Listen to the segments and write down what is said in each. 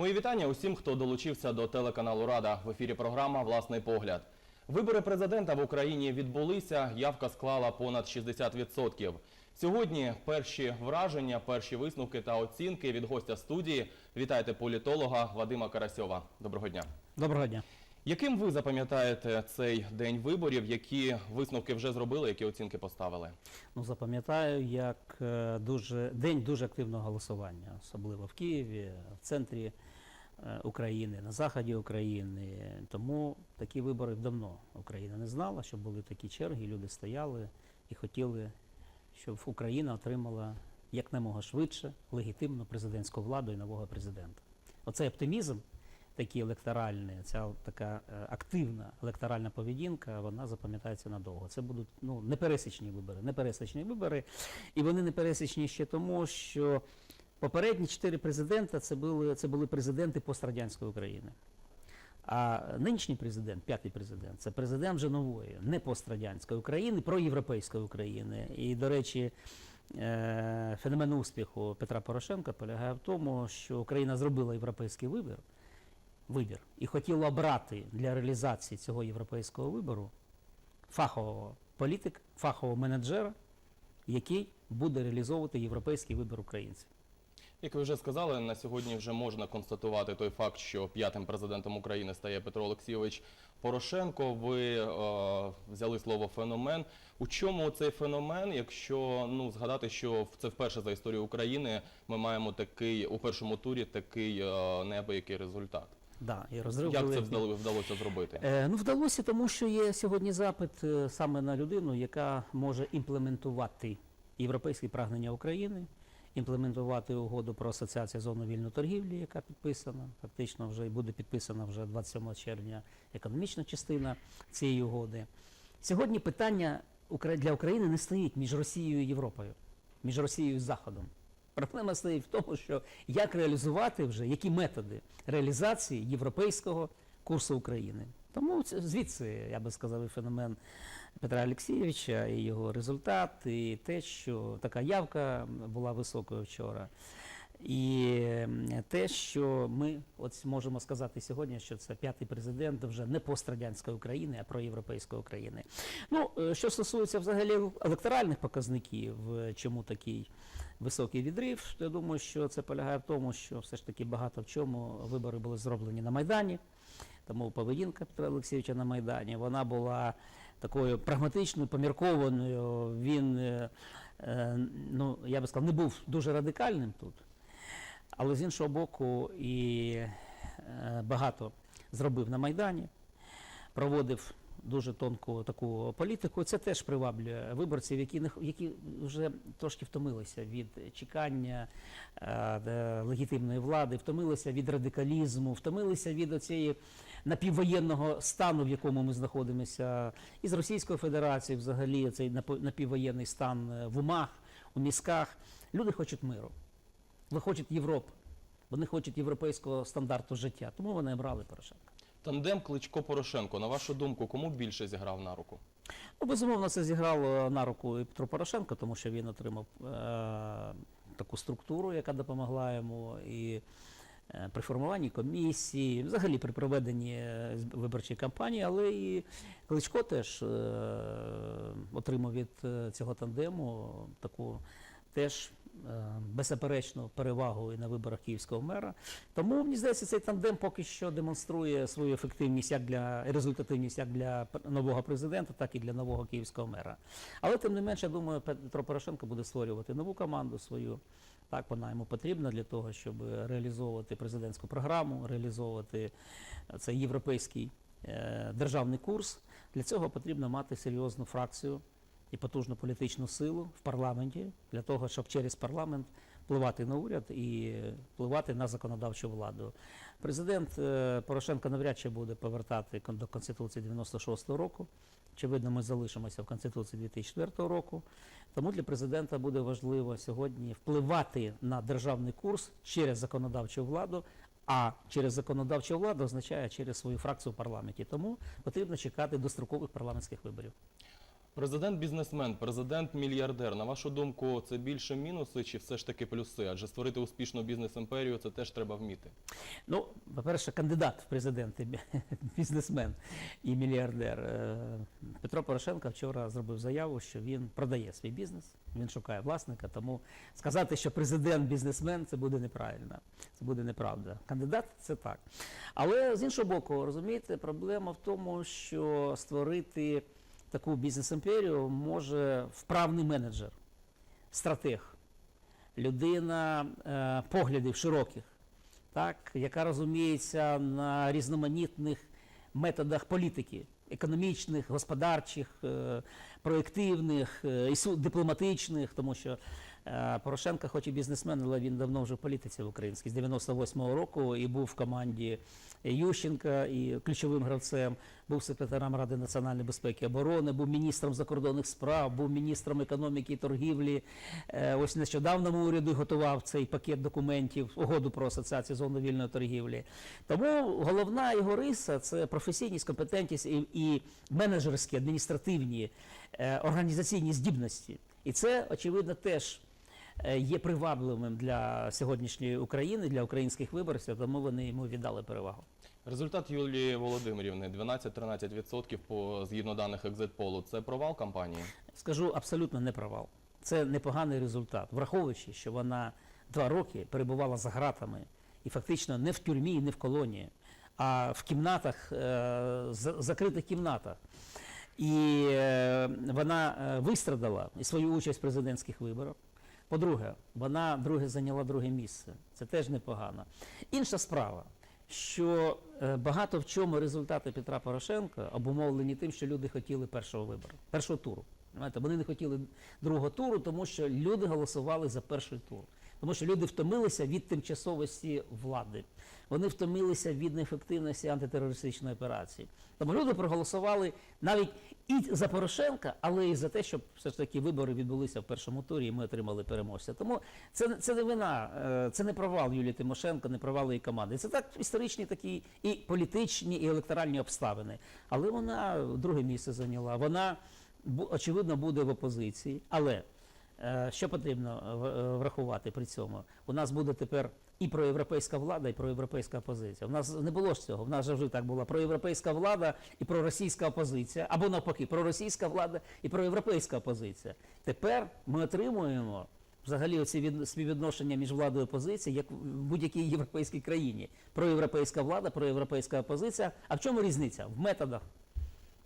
Мої вітання усім, хто долучився до телеканалу Рада. В ефірі програма Власний погляд. Вибори президента в Україні відбулися. Явка склала понад 60%. Сьогодні перші враження, перші висновки та оцінки від гостя студії. Вітайте політолога Вадима Карасьова. Доброго дня. Доброго дня. Яким ви запам'ятаєте цей день виборів? Які висновки вже зробили, які оцінки поставили? Ну, запам'ятаю, як е, дуже день дуже активного голосування, особливо в Києві, в центрі е, України, на заході України. Тому такі вибори давно Україна не знала, що були такі черги, люди стояли і хотіли, щоб Україна отримала якнаймога швидше легітимну президентську владу і нового президента. Оцей оптимізм. Такий електоральний, ця така е, активна електоральна поведінка, вона запам'ятається надовго. Це будуть ну непересічні вибори, непересічні вибори, і вони непересічні ще тому, що попередні чотири президента це були це були президенти пострадянської України. А нинішній президент, п'ятий президент, це президент вже нової, не пострадянської України, проєвропейської України. І, до речі, е, феномен успіху Петра Порошенка полягає в тому, що Україна зробила європейський вибір, вибір і хотіла обрати для реалізації цього європейського вибору фахового політика, фахового менеджера, який буде реалізовувати європейський вибір українців. Як ви вже сказали, на сьогодні вже можна констатувати той факт, що п'ятим президентом України стає Петро Олексійович Порошенко. Ви е, взяли слово феномен. У чому цей феномен? Якщо ну згадати, що це вперше за історію України ми маємо такий у першому турі такий е, неабиякий результат. Да, і розрив Як це вдало- вдалося зробити? Е, ну, вдалося, тому що є сьогодні запит е, саме на людину, яка може імплементувати європейські прагнення України, імплементувати угоду про асоціацію зону вільної торгівлі, яка підписана. Фактично вже і буде підписана вже 27 червня економічна частина цієї угоди. Сьогодні питання Укра- для України не стоїть між Росією і Європою, між Росією і Заходом. Проблема стоїть в тому, що як реалізувати вже, які методи реалізації європейського курсу України. Тому звідси, я би сказав, і феномен Петра Олексійовича, і його результат, і те, що така явка була високою вчора. І те, що ми от можемо сказати сьогодні, що це п'ятий президент вже не пострадянської України, а проєвропейської України. Ну, е, що стосується взагалі електоральних показників, е, чому такий високий відрив, я думаю, що це полягає в тому, що все ж таки багато в чому вибори були зроблені на Майдані. Тому поведінка Петра Олексійовича на Майдані вона була такою прагматичною, поміркованою. Він, е, е, ну я би сказав, не був дуже радикальним тут. Але з іншого боку, і е, багато зробив на Майдані, проводив дуже тонку таку політику. Це теж приваблює виборців, які не які вже трошки втомилися від чекання е, легітимної влади, втомилися від радикалізму, втомилися від оцієї напіввоєнного стану, в якому ми знаходимося, і з Російською Федерацією, взагалі цей напіввоєнний стан е, в умах, у мізках. Люди хочуть миру. Вони хочуть Європи. Вони хочуть європейського стандарту життя. Тому вони обрали Порошенка. Тандем Кличко Порошенко. На вашу думку, кому більше зіграв на руку? Ну, безумовно, це зіграло на руку і Петру Порошенко, тому що він отримав е- таку структуру, яка допомогла йому і е, при формуванні комісії, взагалі при проведенні е, виборчої кампанії, але і Кличко теж е- отримав від е, цього тандему таку теж беззаперечну перевагу на виборах київського мера. Тому мені здається, цей тандем поки що демонструє свою ефективність як для результативність як для нового президента, так і для нового київського мера. Але тим не менше, я думаю, Петро Порошенко буде створювати нову команду свою. Так, вона йому потрібна для того, щоб реалізовувати президентську програму, реалізовувати цей європейський е, державний курс. Для цього потрібно мати серйозну фракцію і потужну політичну силу в парламенті для того, щоб через парламент впливати на уряд і впливати на законодавчу владу. Президент е, Порошенко навряд чи буде повертати до Конституції 96-го року. Очевидно, ми залишимося в Конституції 2004 року. Тому для президента буде важливо сьогодні впливати на державний курс через законодавчу владу. А через законодавчу владу означає через свою фракцію в парламенті. Тому потрібно чекати дострокових парламентських виборів. Президент бізнесмен, президент мільярдер. На вашу думку, це більше мінуси чи все ж таки плюси? Адже створити успішну бізнес-імперію це теж треба вміти. Ну, по-перше, кандидат в президенти, бізнесмен і мільярдер. Е, Петро Порошенко вчора зробив заяву, що він продає свій бізнес, він шукає власника, тому сказати, що президент бізнесмен, це буде неправильно, це буде неправда. Кандидат це так. Але з іншого боку, розумієте, проблема в тому, що створити таку бізнес-імперію може вправний менеджер, стратег, людина е, поглядів широких так, яка розуміється на різноманітних методах політики, економічних, господарчих, е, проєктивних, е, дипломатичних, тому що е, Порошенко, хоч і бізнесмен, але він давно вже в політиці в українській з 98-го року і був в команді Ющенка і ключовим гравцем, був секретарем Ради національної безпеки і оборони, був міністром закордонних справ, був міністром економіки і торгівлі. Е, Ось нещодавно уряду готував цей пакет документів, угоду про асоціацію зони вільної торгівлі. Тому головна його риса це професійність, компетентність і, і менеджерські, адміністративні, е, організаційні здібності. І це, очевидно, теж є привабливим для сьогоднішньої України, для українських виборців, тому вони йому віддали перевагу. Результат Юлії Володимирівни 12-13% по згідно даних екзитполу. Це провал кампанії. Скажу абсолютно не провал. Це непоганий результат, враховуючи, що вона два роки перебувала за гратами і фактично не в тюрмі, і не в колонії, а в кімнатах, е, закритих кімнатах. І е, вона е, вистрадала свою участь в президентських виборах. По-друге, вона друге зайняла друге місце. Це теж непогано. Інша справа, що е, багато в чому результати Петра Порошенка обумовлені тим, що люди хотіли першого вибору, першого туру. Вони не хотіли другого туру, тому що люди голосували за перший тур. Тому що люди втомилися від тимчасовості влади. Вони втомилися від неефективності антитерористичної операції. Тому люди проголосували навіть і за Порошенка, але і за те, щоб все ж таки вибори відбулися в першому турі, і ми отримали переможця. Тому це, це не вина, е, це не провал Юлії Тимошенко, не провал її команди. Це так історичні такі і політичні, і електоральні обставини. Але вона друге місце зайняла. Вона очевидно буде в опозиції, але Що потрібно е, е, врахувати при цьому? У нас буде тепер і проєвропейська влада, і проєвропейська опозиція. У нас не було ж цього. У нас завжди так була проєвропейська влада і проросійська опозиція, або навпаки, проросійська влада і проєвропейська опозиція. Тепер ми отримуємо взагалі оці від, співвідношення між владою і опозицією, як в будь-якій європейській країні. Проєвропейська влада, проєвропейська опозиція. А в чому різниця? В методах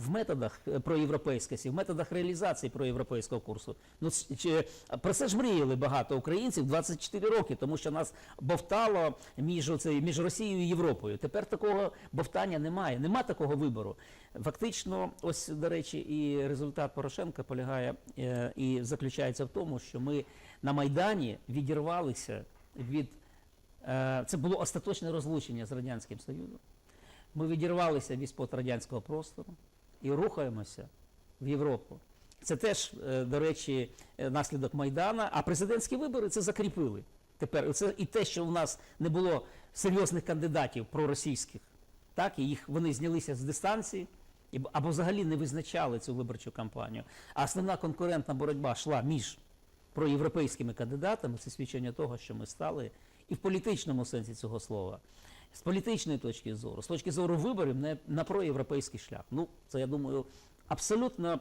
в методах е, проєвропейськості, в методах реалізації проєвропейського курсу. Ну чи, про це ж мріяли багато українців 24 роки, тому що нас бовтало між, оцей, між Росією і Європою. Тепер такого бовтання немає, нема такого вибору. Фактично, ось, до речі, і результат Порошенка полягає е, і заключається в тому, що ми на Майдані відірвалися від. е, Це було остаточне розлучення з Радянським Союзом. Ми відірвалися від пострадянського простору і рухаємося в Європу. Це теж, е, до речі, е, наслідок Майдана, а президентські вибори це закріпили. Тепер це і те, що у нас не було серйозних кандидатів проросійських, так, і їх вони знялися з дистанції, або взагалі не визначали цю виборчу кампанію. А основна конкурентна боротьба йшла між проєвропейськими кандидатами, це свідчення того, що ми стали і в політичному сенсі цього слова, з політичної точки зору, з точки зору виборів на, на проєвропейський шлях. Ну, це я думаю, абсолютно,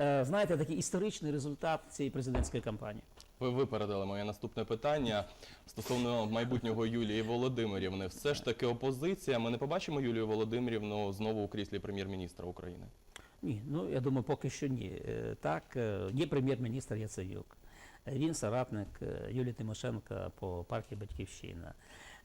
е, знаєте, такий історичний результат цієї президентської кампанії. Ви випередили моє наступне питання стосовно майбутнього Юлії Володимирівни. Все ж таки опозиція. Ми не побачимо Юлію Володимирівну знову у кріслі прем'єр-міністра України. Ні, ну я думаю, поки що ні. Е, Так, е, є прем'єр-міністр Яценюк. Він соратник Юлії Тимошенко по партії Батьківщина.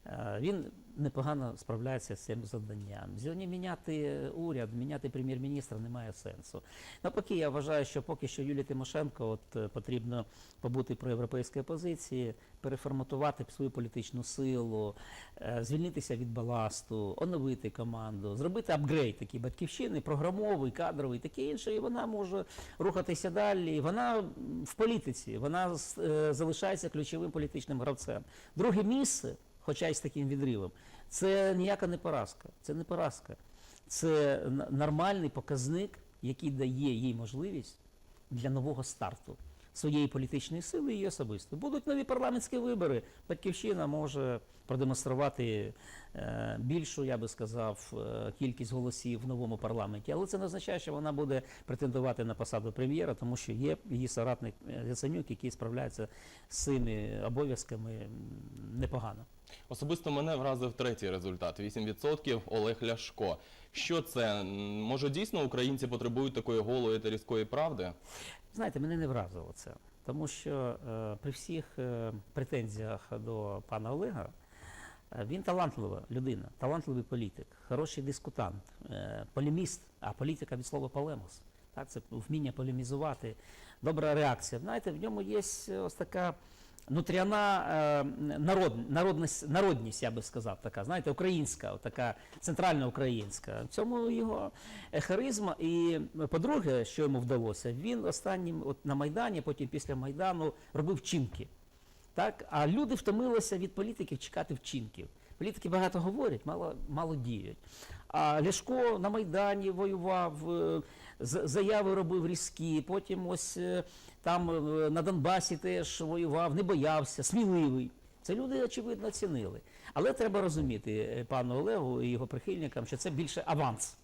Е, Він непогано справляється з цим завданням. Сьогодні міняти уряд, міняти прем'єр-міністра немає сенсу. Навпаки, я вважаю, що поки що Юлії Тимошенко от, е, потрібно побути про європейській опозиції, переформатувати свою політичну силу, е, звільнитися від баласту, оновити команду, зробити апгрейд такий батьківщини, програмовий, кадровий, таке інше, і вона може рухатися далі. Вона в політиці, вона залишається ключовим політичним гравцем. Друге місце, хоча й з таким відривом, це ніяка не поразка. Це не поразка. Це нормальний показник, який дає їй можливість для нового старту своєї політичної сили і особисто. Будуть нові парламентські вибори. Батьківщина може продемонструвати е, більшу, я би сказав, е, кількість голосів в новому парламенті. Але це не означає, що вона буде претендувати на посаду прем'єра, тому що є її соратник е, Яценюк, який справляється з цими обов'язками непогано. Особисто мене вразив третій результат 8% Олег Ляшко. Що це? Може дійсно українці потребують такої голої та різкої правди? Знаєте, мене не вразило це, тому що е, при всіх е, претензіях до пана Олега е, він талантлива людина, талантливий політик, хороший дискутант, е, полеміст, а політика від слова полемос. Так, це вміння полемізувати, добра реакція. Знаєте, в ньому є ось така нутряна е, народ, народність, народність, я би сказав, така, знаєте, українська, така центральна українська. В цьому його харизма. І, по-друге, що йому вдалося, він останнім от на Майдані, потім після Майдану робив вчинки. Так? А люди втомилися від політиків чекати вчинків. Політики багато говорять, мало, мало діють. А Ляшко на Майдані воював, е, заяви робив різкі, потім ось е, там е, на Донбасі теж воював, не боявся, сміливий. Це люди, очевидно, цінили. Але треба розуміти е, пану Олегу і його прихильникам, що це більше аванс.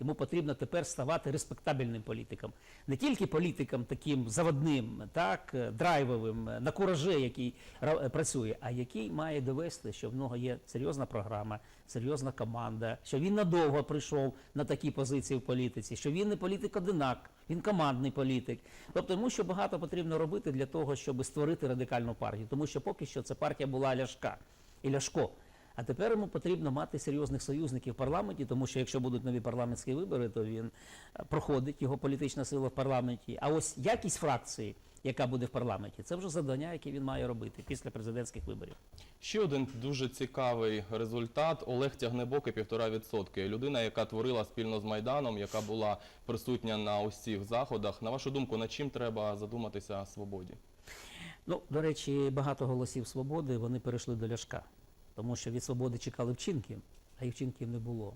Йому потрібно тепер ставати респектабельним політиком. Не тільки політиком таким заводним, так, е, драйвовим, е, на кураже, який е, працює, а який має довести, що в нього є серйозна програма, серйозна команда, що він надовго прийшов на такі позиції в політиці, що він не політик-одинак, він командний політик. Тобто йому ще багато потрібно робити для того, щоб створити радикальну партію. Тому що поки що ця партія була Ляшка і Ляшко. А тепер йому потрібно мати серйозних союзників в парламенті, тому що якщо будуть нові парламентські вибори, то він е, проходить його політична сила в парламенті. А ось якість фракції, яка буде в парламенті, це вже завдання, яке він має робити після президентських виборів. Ще один дуже цікавий результат. Олег Тягнебоки півтора відсотки. Людина, яка творила спільно з Майданом, яка була присутня на усіх заходах. На вашу думку, над чим треба задуматися свободі? Ну, до речі, багато голосів свободи вони перейшли до Ляшка, тому що від свободи чекали вчинків, а їх вчинків не було.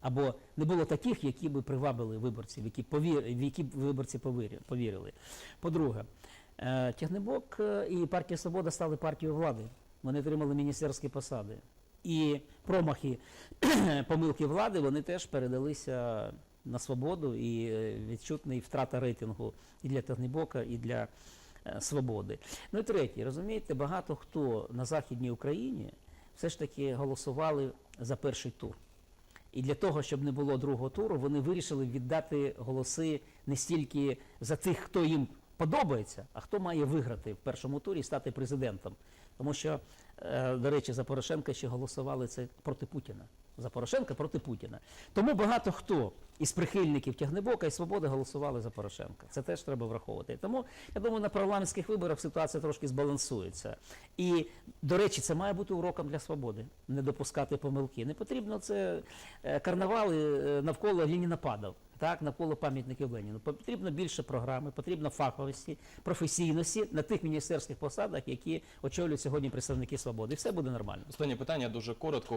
Або не було таких, які би привабили виборців, які повір... в які виборці повірили. По-друге, е, Тягнебок е, і партія Свобода стали партією влади. Вони отримали міністерські посади. І промахи, помилки влади, вони теж передалися на свободу і е, відчутна втрата рейтингу і для Тягнебока, і для свободи. Ну і третє, розумієте, багато хто на Західній Україні все ж таки голосували за перший тур. І для того, щоб не було другого туру, вони вирішили віддати голоси не стільки за тих, хто їм подобається, а хто має виграти в першому турі і стати президентом. Тому що, е, до речі, за Порошенка ще голосували це проти Путіна. За Порошенка проти Путіна. Тому багато хто із прихильників Тягнебока і Свободи голосували за Порошенка. Це теж треба враховувати. Тому я думаю, на парламентських виборах ситуація трошки збалансується. І, до речі, це має бути уроком для свободи. Не допускати помилки. Не потрібно це е, карнавали навколо навколо лінінападів, так, навколо пам'ятників Леніну. Потрібно більше програми, потрібно фаховості, професійності на тих міністерських посадах, які очолюють сьогодні представники свободи. І все буде нормально. Останнє питання дуже коротко.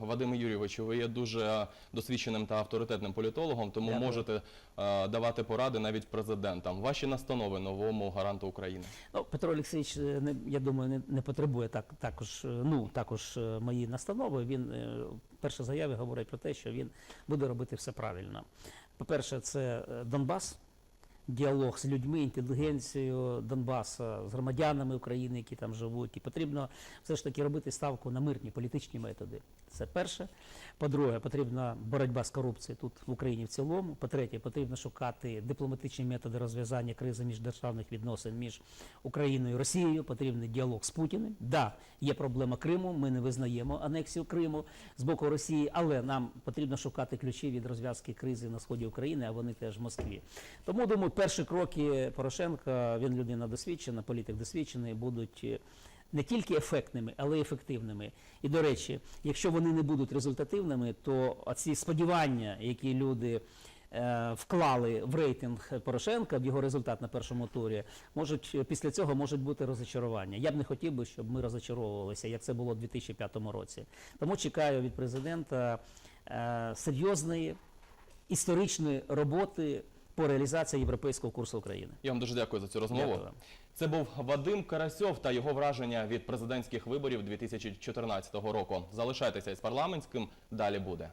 Вадим Юрійович, ви є дуже досвідченим та авторитетним політологом, тому Дякую. можете е, давати поради навіть президентам. Ваші настанови новому гаранту України. Ну, Петро Олексійович, е, я думаю, не, не потребує так, також, е, ну, також мої настанови. Він в першій заяві говорить про те, що він буде робити все правильно. По-перше, це е, Донбас, діалог з людьми, інтелігенцією Донбаса, з громадянами України, які там живуть. І потрібно все ж таки робити ставку на мирні політичні методи. Це перше. По-друге, потрібна боротьба з корупцією тут в Україні в цілому. По-третє, потрібно шукати дипломатичні методи розв'язання кризи міждержавних відносин між Україною і Росією. Потрібний діалог з Путіним. Да, є проблема Криму. Ми не визнаємо анексію Криму з боку Росії, але нам потрібно шукати ключі від розв'язки кризи на сході України, а вони теж в Москві. Тому думаю, перші кроки Порошенка, він людина досвідчена, політик досвідчений, будуть. е, Не тільки ефектними, але й ефективними. І до речі, якщо вони не будуть результативними, то ці сподівання, які люди е, вклали в рейтинг Порошенка, в його результат на першому турі, можуть е, після цього можуть бути розочарування. Я б не хотів би, щоб ми розочаровувалися, як це було в 2005 році. Тому чекаю від президента серйозної історичної роботи по реалізації європейського курсу України. Я вам дуже дякую за цю розмову. Дякую. Це був Вадим Карасьов та його враження від президентських виборів 2014 року. Залишайтеся із парламентським. Далі буде.